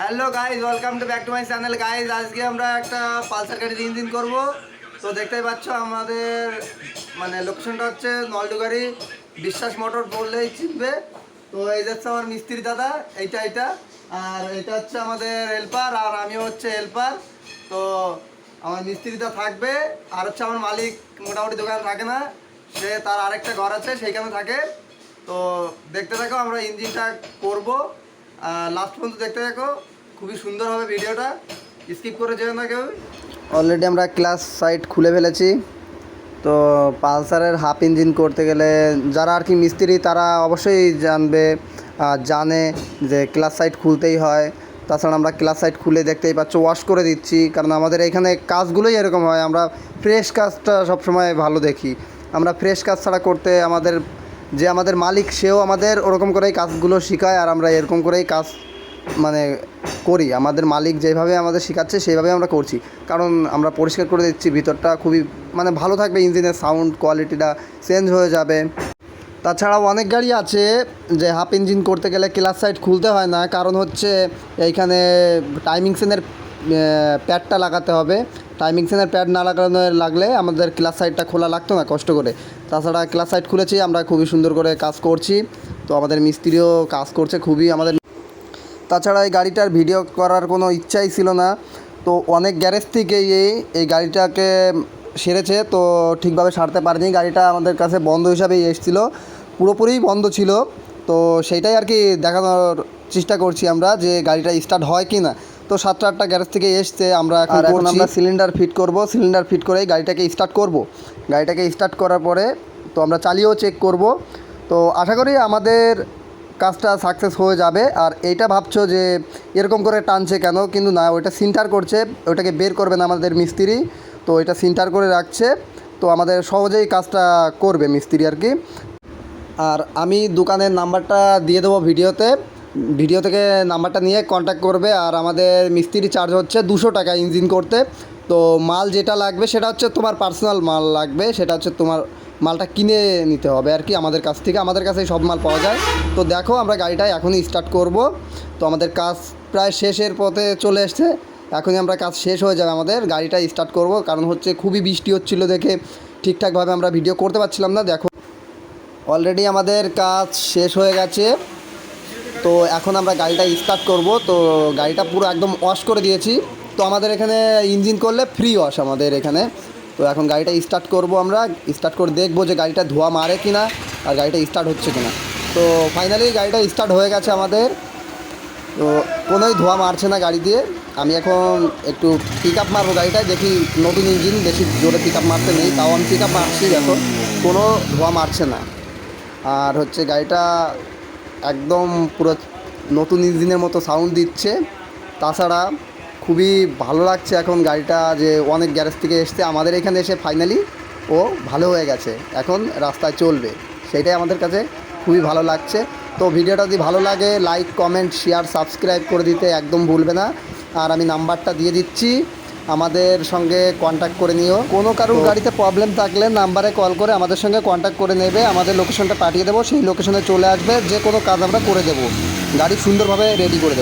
Hello guys welcome to back to my channel guys আজকে আমরা একটা পালসার গাড়ির ইঞ্জিন করব। তো দেখতেই পাচ্ছ, আমাদের মানে লোকেশনটা হচ্ছে নলডুগারি। বিশ্বাস মোটর বললেই চিনবে। তো এই যাচ্ছে আমার মিস্ত্রি দাদা, এইটা এইটা। আর এটা হচ্ছে আমাদের হেল্পার আর আমিও হচ্ছে হেল্পার তো আমার মিস্ত্রিটা থাকবে, আর হচ্ছে আমার মালিক মোটামুটি দোকান থাকে না। সে তার আরেকটা ঘর আছে, সেইখানে থাকে। তো দেখতে থাকো, আমরা ইঞ্জিনটা করব। লাস্ট পর্যন্ত দেখতে থাকো। খুবই সুন্দর হবে ভিডিওটা। স্কিপ করে যেও না কেউ। অলরেডি আমরা ক্লাস সাইট খুলে ফেলেছি। তো পালসারের হাফ ইঞ্জিন করতে গেলে যারা আর কি মিস্ত্রি, তারা অবশ্যই জানবে জানে যে ক্লাস সাইট খুলতেই হয়। তাছাড়া আমরা ক্লাস সাইট খুলে দেখতেই পাচ্ছ ওয়াশ করে দিচ্ছি। কারণ আমাদের এখানে কাজগুলোই এরকম হয়, আমরা ফ্রেশ কাজটা সবসময় ভালো দেখি। আমরা ফ্রেশ কাজ ছাড়া করতে আমাদের, যে আমাদের মালিক, সেও আমাদের ওরকম করেই কাজগুলো শেখায়, আর আমরা এরকম করেই কাজ মানে করি। আমাদের মালিক যেভাবে আমাদের শেখাচ্ছে, সেইভাবে আমরা করছি। কারণ আমরা পরিষ্কার করে দিচ্ছি, ভিতরটা খুবই মানে ভালো থাকবে ইঞ্জিনের সাউন্ড, কোয়ালিটিটা চেঞ্জ হয়ে যাবে। তাছাড়াও অনেক গাড়ি আছে যে হাফ ইঞ্জিন করতে গেলে ক্লাস সাইড খুলতে হয় না। কারণ হচ্ছে এইখানে টাইমিং সেনের প্যাডটা লাগাতে হবে। টাইমিং সেনের প্যাড না লাগানো লাগলে আমাদের ক্লাস সাইডটা খোলা লাগতো না কষ্ট করে। তাছাড়া ক্লাস সাইড খুলেছি, আমরা খুবই সুন্দর করে কাজ করছি। তো আমাদের মিস্ত্রিও কাজ করছে, খুবই আমাদের তাছাড়া এই গাড়িটার ভিডিও করার কোনো ইচ্ছাই ছিল না। তো অনেক গ্যারেজ থেকেই এই এই গাড়িটাকে সেরেছে। তো ঠিকভাবে সারতে পারেনি। গাড়িটা আমাদের কাছে বন্ধ হিসাবেই এসেছিল। পুরোপুরি বন্ধ ছিল। তো সেইটাই আর কি দেখানোর চেষ্টা করছি আমরা যে গাড়িটা স্টার্ট হয় কি না তো সাতটা আটটা গ্যারেজ থেকে এসছে। আমরা এখন এখন আমরা সিলিন্ডার ফিট করব। সিলিন্ডার ফিট করেই গাড়িটাকে স্টার্ট করব। গাড়িটাকে স্টার্ট করার পরে তো আমরা চালিয়েও চেক করব। তো আশা করি আমাদের কাজটা সাকসেস হয়ে যাবে। আর এইটা ভাবছ যে এরকম করে টানছে কেন? কিন্তু না, ওইটা সিন্টার করছে, ওইটাকে বের করবে না আমাদের মিস্ত্রি। তো এটা সিন্টার করে রাখছে। তো আমাদের সহজেই কাজটা করবে মিস্ত্রি আর কি। আর আমি দোকানের নাম্বারটা দিয়ে দেবো ভিডিওতে। ভিডিও থেকে নাম্বারটা নিয়ে কন্ট্যাক্ট করবে। আর আমাদের মিস্ত্রি চার্জ হচ্ছে দুশো টাকা ইঞ্জিন করতে। তো মাল যেটা লাগবে সেটা হচ্ছে তোমার পার্সোনাল মাল লাগবে। সেটা হচ্ছে তোমার মালটা কিনে নিতে হবে আর কি আমাদের কাছ থেকে। আমাদের কাছেই সব মাল পাওয়া যায়। তো দেখো আমরা গাড়িটা এখনই স্টার্ট করব। তো আমাদের কাজ প্রায় শেষের পথে চলে এসছে। এখনই আমরা কাজ শেষ হয়ে যাবে আমাদের। গাড়িটা স্টার্ট করব। কারণ হচ্ছে খুবই বৃষ্টি হচ্ছিল দেখে ঠিকঠাকভাবে আমরা ভিডিও করতে পারছিলাম না। দেখো অলরেডি আমাদের কাজ শেষ হয়ে গেছে। তো এখন আমরা গাড়িটা স্টার্ট করব। তো গাড়িটা পুরো একদম ওয়াশ করে দিয়েছি। তো আমাদের এখানে ইঞ্জিন করলে ফ্রি ওয়াশ আমাদের এখানে। তো এখন গাড়িটা স্টার্ট করব আমরা। স্টার্ট করে দেখব যে গাড়িটা ধোয়া মারে কি না আর গাড়িটা স্টার্ট হচ্ছে কি না তো ফাইনালি গাড়িটা স্টার্ট হয়ে গেছে আমাদের। তো কোনোই ধোয়া মারছে না গাড়ি দিয়ে। আমি এখন একটু পিক আপ মারবো গাড়িটায়, দেখি নতুন ইঞ্জিন বেশি জোরে পিক আপ মারতে নেই, তাও আমি পিক আপ মারছি দেখো। কোনো ধোয়া মারছে না। আর হচ্ছে গাড়িটা একদম পুরো নতুন ইঞ্জিনের মতো সাউন্ড দিচ্ছে। তাছাড়া খুবই ভালো লাগছে এখন গাড়িটা যে অনেক গ্যারেজ থেকে এসছে। আমাদের এখানে এসে ফাইনালি ও ভালো হয়ে গেছে। এখন রাস্তায় চলবে। সেটাই আমাদের কাছে খুবই ভালো লাগছে। তো ভিডিওটা যদি ভালো লাগে লাইক কমেন্ট শেয়ার সাবস্ক্রাইব করে দিতে একদম ভুলবে না। আর আমি নাম্বারটা দিয়ে দিচ্ছি। আমাদের সঙ্গে কন্ট্যাক্ট করে নিও। কোনো কারোর গাড়িতে প্রবলেম থাকলে নাম্বারে কল করে আমাদের সঙ্গে কন্ট্যাক্ট করে নেবে। আমাদের লোকেশনটা পাঠিয়ে দেবো। সেই লোকেশনে চলে আসবে। যে কোনো কাজ আমরা করে দেবো। গাড়ি সুন্দরভাবে রেডি করে দেবো।